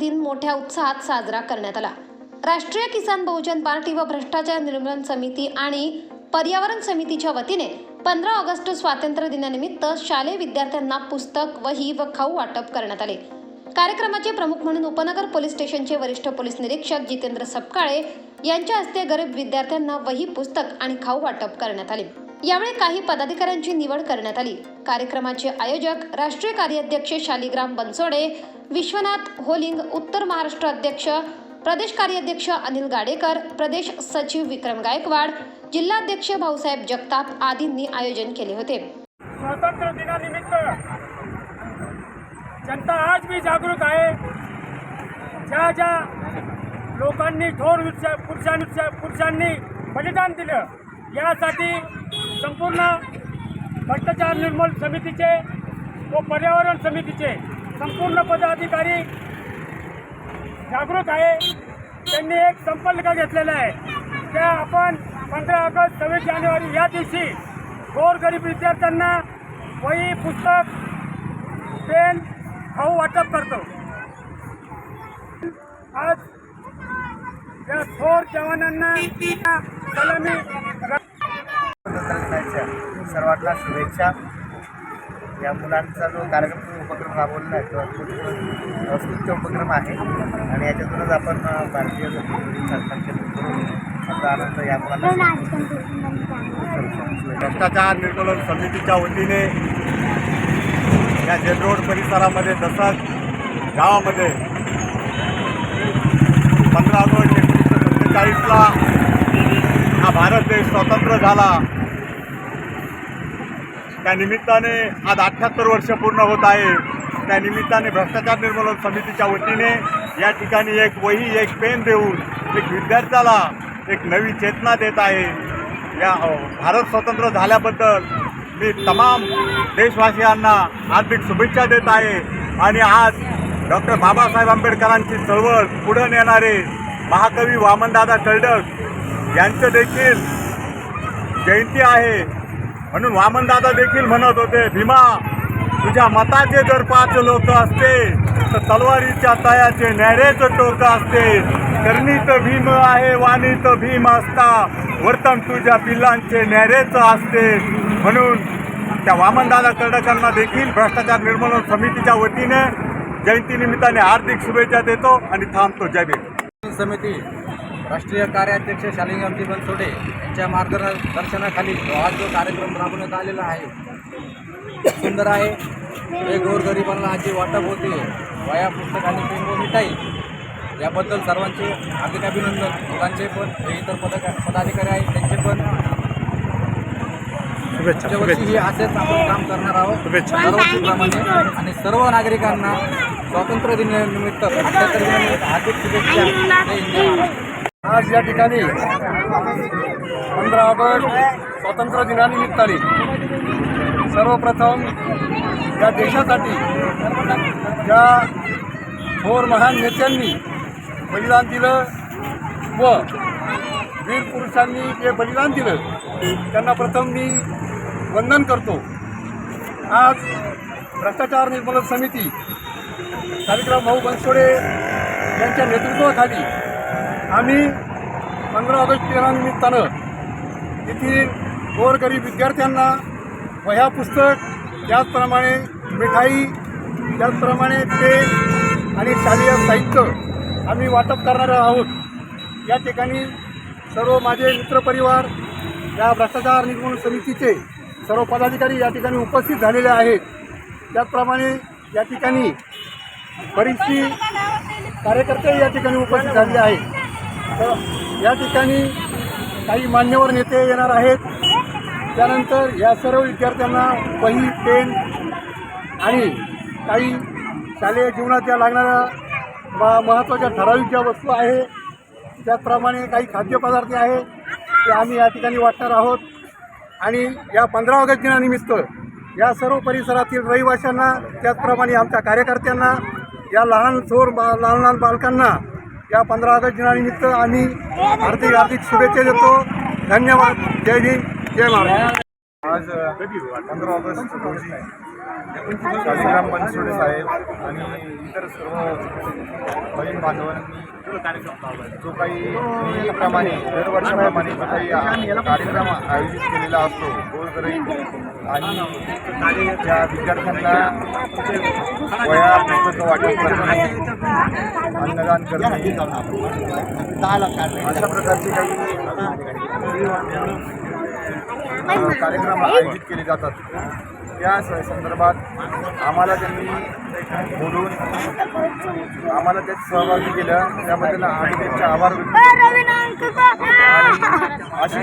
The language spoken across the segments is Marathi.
दिन मोठ्या उत्साहात साजरा करण्यात आला. राष्ट्रीय किसान बहुजन पार्टी व भ्रष्टाचार निर्मूलन समिती आणि पर्यावरण समितीच्या वतीने पंधरा ऑगस्ट स्वातंत्र्य दिनानिमित्त शालेय विद्यार्थ्यांना पुस्तक वही व खाऊ वाटप करण्यात आले. कार्यक्रमाचे प्रमुख म्हणून उपनगर पोलीस स्टेशनचे वरिष्ठ पोलीस निरीक्षक जितेंद्र सपकाळे यांच्या हस्ते गरीब विद्यार्थ्यांना वही पुस्तक आणि खाऊ वाटप करण्यात आले. यावेळी काही पदाधिकाऱ्यांची निवड करण्यात आली. कार्यक्रमाचे आयोजक राष्ट्रीय कार्याध्यक्ष शालिग्राम बनसोडे विश्वनाथ होलिंग उत्तर महाराष्ट्र अध्यक्ष प्रदेश कार्याध्यक्ष अनिल गाडेकर प्रदेश सचिव विक्रम गायकवाड जिल्हाध्यक्ष भाऊसाहेब जगताप आदींनी आयोजन केले होते. स्वातंत्र्य दिनानिमित्त जनता आज भी जागरूक आहे. ज्या ज्या लोकांनी थोर पुरुषांनी बलिदान दिलं यासाठी संपूर्ण भ्रष्टाचार निर्मूलन समितीचे व पर्यावरण समितीचे संपूर्ण पदाधिकारी जागृत आहे. त्यांनी एक संकल्प घेतलेला आहे. त्या आपण पंधरा ऑगस्ट सव्वीस जानेवारी या दिवशी गोरगरीब विद्यार्थ्यांना वही पुस्तक पेन खाऊ वाटप करतो. आज या थोर जवानांना सलामी सर्वांना शुभेच्छा. या मुलांचा जो कार्यक्रम तुम्ही उपक्रम राबवलेला आहे तो अत्यंत स्तुत्य उपक्रम आहे. आणि याच्यातूनच आपण भारतीय आनंद या मुलांना भ्रष्टाचार निर्मूलन समितीच्या वतीने या जेल रोड परिसरामध्ये तसंच गावामध्ये पंधरा ऑगस्ट एकोणीसशे सत्तेचाळीसला हा भारत देश स्वतंत्र झाला. त्या निमित्ताने आज अठ्ठ्याहत्तर वर्ष पूर्ण होत आहे. त्या निमित्ताने भ्रष्टाचार निर्मूलन समितीच्या वतीने या ठिकाणी एक वही एक पेन देऊन एक विद्यार्थ्याला एक नवी चेतना देत आहे. या भारत स्वतंत्र झाल्याबद्दल मी तमाम देशवासियांना हार्दिक शुभेच्छा देत आहे. आणि आज डॉक्टर बाबासाहेब आंबेडकरांची चळवळ पुढे नेणारे महाकवी वामनदादा टळडक यांचं देखील जयंती आहे. म्हणून वामनदादा देखील म्हणत होते भीमा तुझ्या मताचे जर पाच लोक असते तर तलवारीच्या तयाचे नैरेचं टोक असते. करणीत भीम आहे वाणीत भीम असता. वर्तन तुझ्या पिल्लांचे नैरेचं असते. म्हणून त्या वामनदादा कर्डकांना देखील भ्रष्टाचार निर्मूलन समितीच्या वतीने जयंतीनिमित्ताने हार्दिक शुभेच्छा देतो आणि थांबतो. जय भीम. समिती राष्ट्रीय कार्याध्यक्ष शालिंगामजी बनसोडे यांच्या मार्गदर्शनाखाली आज जो कार्यक्रम राबवण्यात आलेला आहे. सुंदर आहे. हे गोरगरिबांना आज जी वाटप होते. वया पुस्तक आणि पेन व मिठाई. याबद्दल सर्वांचे हार्दिक अभिनंदन. मुलांचे पण जे इतर पदक पदाधिकारी आहेत त्यांचे पण. ही असेच आपण काम करणार आहोत. दरवर्षीप्रमाणे आणि सर्व नागरिकांना स्वातंत्र्य दिनानिमित्त दिनानिमित्त हार्दिक शुभेच्छा. आज या ठिकाणी पंधरा ऑगस्ट स्वातंत्र्य दिनानिमित्ताने सर्वप्रथम या देशासाठी ज्या थोर महान नेत्यांनी बलिदान दिलं व वीर पुरुषांनी जे बलिदान दिलं त्यांना प्रथम मी वंदन करतो. आज भ्रष्टाचार निर्मूलन समिती कार्यक्रम भाऊ बनसोडे यांच्या नेतृत्वाखाली आम्ही पंधरा ऑगस्ट दिनानिमित्तानं येथील गोरगरीब विद्यार्थ्यांना वह्या पुस्तक त्याचप्रमाणे मिठाई त्याचप्रमाणे पेन आणि शालेय साहित्य आम्ही वाटप करणार आहोत. या ठिकाणी सर्व माझे मित्रपरिवार या भ्रष्टाचार निर्मूलन समितीचे सर्व पदाधिकारी या ठिकाणी उपस्थित झालेले आहेत. त्याचप्रमाणे या ठिकाणी बरीचशी कार्यकर्ते या ठिकाणी उपस्थित झालेले आहेत. तर या ठिकाणी काही मान्यवर नेते येणार आहेत. त्यानंतर या सर्व विद्यार्थ्यांना वही पेन आणि काही शालेय जीवनात या लागणाऱ्या म महत्त्वाच्या ठराविक ज्या वस्तू आहे त्याचप्रमाणे काही खाद्यपदार्थ आहे ते आम्ही या ठिकाणी वाटणार आहोत. आणि या पंधरा ऑगस्ट दिनानिमित्त या सर्व परिसरातील रहिवाशांना त्याचप्रमाणे आमच्या कार्यकर्त्यांना या लहान थोर बा लहान लहान बालकांना या पंधरा ऑगस्ट दिनानिमित्त आम्ही हार्दिक हार्दिक शुभेच्छा देतो. धन्यवाद. जय हिंद. जय महाराज आज पंधरा ऑगस्ट रोजी शालिग्राम बनसोडे साहेब आणि इतर सर्व बहीण बांधवांनी जो काही नेहमीप्रमाणे दरवर्षाप्रमाणे जो काही कार्यक्रम आयोजित केलेला असतो गोरगरीब आणि त्या विद्यार्थ्यांना वया पुस्तकं वाटप करणे अन्नदान करणे. अशा प्रकारचे काही कार्यक्रम आयोजित केले जातात. त्या संदर्भात आम्हाला त्यांनी बोलून आम्हाला त्यात सहभागी केलं. त्याबद्दल आम्ही त्यांचे आभार अशी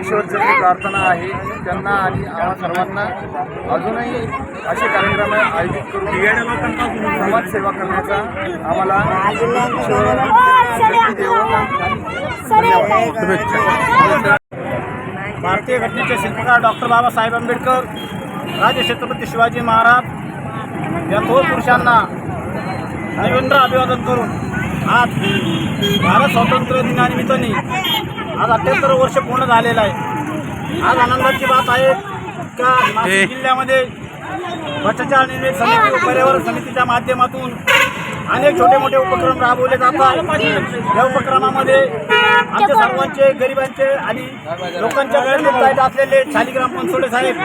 ईश्वरचरणी प्रार्थना आहे. त्यांना आणि आम्हा सर्वांना अजूनही असे कार्यक्रम आयोजित करून समाजसेवा करण्याचा आम्हाला. भारतीय घटनेचे शिल्पकार डॉक्टर बाबासाहेब आंबेडकर राजे छत्रपती शिवाजी महाराज या थोर पुरुषांना नैवेंद्र अभिवादन करून आज भारत स्वातंत्र्य दिनानिमित्ताने आज अठ्ठ्याहत्तर वर्ष पूर्ण झालेलं आहे. आज आनंदाची बात आहे का? नाशिक जिल्ह्यामध्ये भ्रष्टाचार निर्णय समिती पर्यावरण समितीच्या माध्यमातून अनेक छोटे मोठे उपक्रम राबवले जातात या उपक्रमामध्ये आमच्या सर्वांचे गरिबांचे आणि लोकांच्या गळ्यात असलेले शालिग्राम बनसोडे साहेब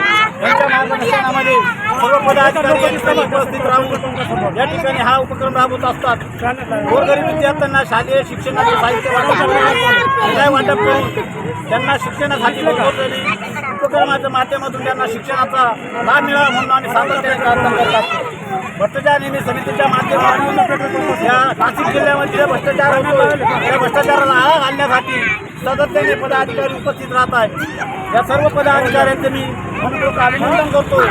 यांच्या मार्गदर्शनामध्ये सर्व पदाधिकारी ठिकाणी उपस्थित राहून या ठिकाणी हा उपक्रम राबवत असतात. गोरगरीब विद्यार्थ्यांना शालेय शिक्षणाचे साहित्य वाटप वाटप करून त्यांना शिक्षणासाठी उपक्रमाच्या माध्यमातून त्यांना शिक्षणाचा लाभ मिळावा म्हणून आम्ही सातत्याने प्रार्थना करतात भ्रष्टाचार निर्णय समितीच्या माध्यमातून या नाशिक जिल्ह्यामध्ये भ्रष्टाचार होतो त्या भ्रष्टाचाराला आळा घालण्यासाठी सातत्याने पदाधिकारी उपस्थित राहत आहेत. या सर्व पदाधिकाऱ्यांचे मी मनपूर्वक अभिनंदन करतो.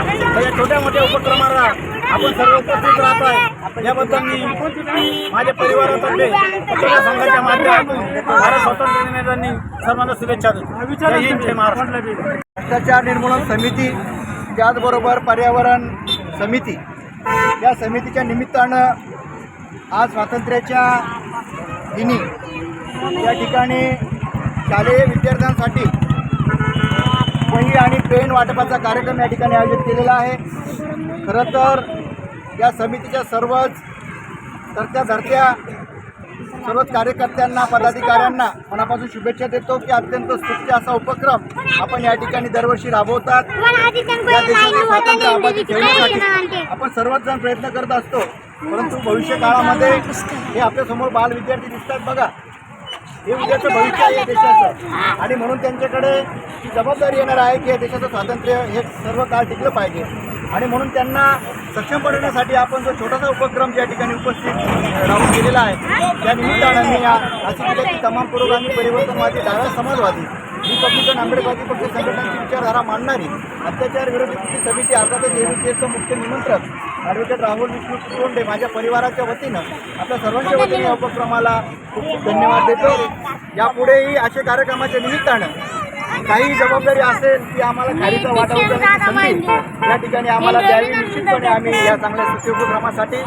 या छोट्या मोठ्या उपक्रमाला आपण सर्व उपस्थित राहत आहे. याबद्दल मी माझ्या परिवारातर्फे पत्रकार संघाच्या माध्यमातून भारत स्वातंत्र्य दिनानिमित्ताने सर्वांना शुभेच्छा देतो. महाराष्ट्र. भ्रष्टाचार निर्मूलन समिती त्याचबरोबर पर्यावरण समिती या समितीच्या निमित्तानं आज स्वातंत्र्याच्या दिनी या ठिकाणी शालेय विद्यार्थ्यांसाठी वही आणि पेन वाटपाचा कार्यक्रम या ठिकाणी आयोजित केलेला आहे. खरं तर या समितीच्या सर्वच धरत्या धरत्या सर्वच कार्यकर्त्यांना पदाधिकाऱ्यांना मनापासून शुभेच्छा देतो की अत्यंत स्तुत्य असा उपक्रम आपण या ठिकाणी दरवर्षी राबवतात. या देशाचे स्वातंत्र्य ठेवण्यासाठी आपण सर्वच जण प्रयत्न करत असतो परंतु भविष्य काळामध्ये हे आपल्यासमोर बाल विद्यार्थी दिसतात बघा. हे उद्याचं भविष्य आहे या देशाचं. आणि म्हणून त्यांच्याकडे जबाबदारी येणार आहे की या देशाचं स्वातंत्र्य हे सर्व काळ टिकलं पाहिजे. आणि म्हणून त्यांना सक्षम बनवण्यासाठी आपण जो छोटासा उपक्रम या ठिकाणी उपस्थित राहून केलेला आहे त्या निमित्तानं मी या नाशिक तमाम पुरोगामी परिवर्तनवादी डाव्या समाजवादी रिपब्लिकन आंबेडकरवादी पक्ष संघटनांची विचारधारा मांडणारी अत्याचार विरोधी कृती समिती अर्थातच एबीपीएसचं मुख्य निमंत्रक ॲडव्होकेट राहुल विष्णू कुरोंडे माझ्या परिवाराच्या वतीनं आपल्या सर्वांच्या वतीने या उपक्रमाला खूप खूप धन्यवाद देतो. यापुढेही अशा कार्यक्रमाच्या निमित्तानं काही जबाबदारी असेल ती आम्हाला खालीचा वाटा उचलण्याची संधी या ठिकाणी आम्हाला द्यावी निश्चितपणे आम्ही या चांगल्या सुखी उपक्रमासाठी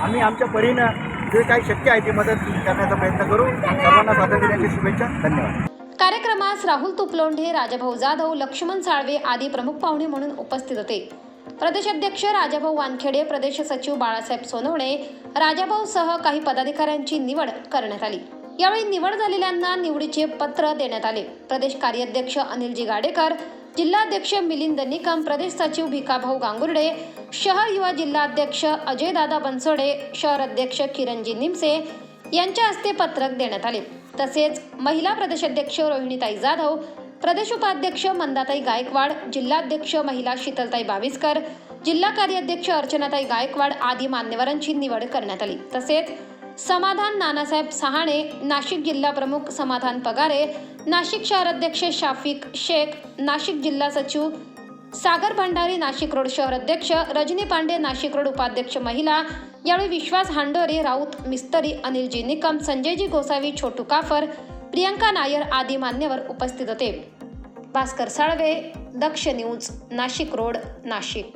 आम्ही आमच्या परीनं जे काही शक्य आहे ती मदत करण्याचा प्रयत्न करू. सर्वांना स्वातंत्र्य दिनाची शुभेच्छा. धन्यवाद. कार्यक्रमास राहुल तुपलोंढे राजाभाऊ जाधव लक्ष्मण साळवे आदी प्रमुख पाहुणे म्हणून उपस्थित होते. प्रदेशाध्यक्ष राजाभाऊ वानखेडे प्रदेश सचिव बाळासाहेब सोनवणे राजाभाऊ सह काही पदाधिकाऱ्यांची निवड करण्यात आली. यावेळी निवड झालेल्यांना निवडीचे पत्र देण्यात आले. प्रदेश कार्याध्यक्ष अनिलजी गाडेकर जिल्हाध्यक्ष मिलिंद निकम प्रदेश सचिव भिकाभाऊ गांगुर्डे शहर युवा जिल्हाध्यक्ष अजयदादा बनसोडे शहर अध्यक्ष किरणजी निमसे यांच्या हस्ते पत्रक देण्यात आले. तसेच महिला प्रदेशाध्यक्ष रोहिणीताई जाधव प्रदेश उपाध्यक्ष मंदाताई गायकवाड जिल्हाध्यक्ष महिला शीतलताई बाविस्कर जिल्हा कार्याध्यक्ष अर्चनाताई गायकवाड आदी मान्यवरांची निवड करण्यात आली. तसेच समाधान नानासाहेब सहाणे नाशिक जिल्हा प्रमुख समाधान पगारे नाशिक शहराध्यक्ष शाफिक शेख नाशिक जिल्हा सचिव सागर भंडारी नाशिक रोड शहर अध्यक्ष रजनी पांडे नाशिक रोड उपाध्यक्ष महिला यावेळी विश्वास हांडोरे राऊत मिस्तरी अनिलजी निकम संजयजी गोसावी छोटू काफर प्रियंका नायर आदी मान्यवर उपस्थित होते. Bhaskar Salve Daksh news Nashik road Nashik.